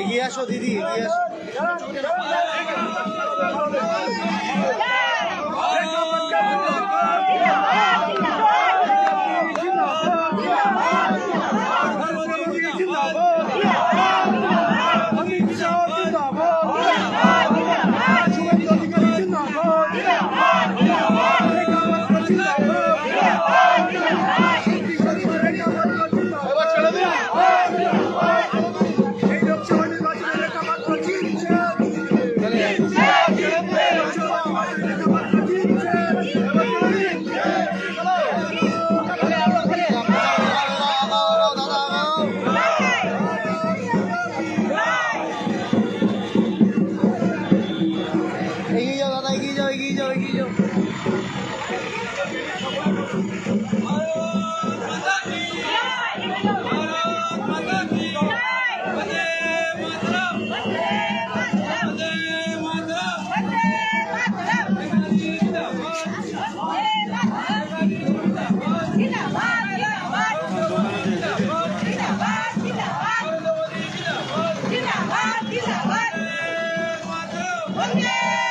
এগিয়ে আসো দিদি এগিয়ে আসো। 이기죠 나다 이기죠 이기죠 이기죠.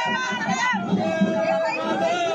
Essa aí também.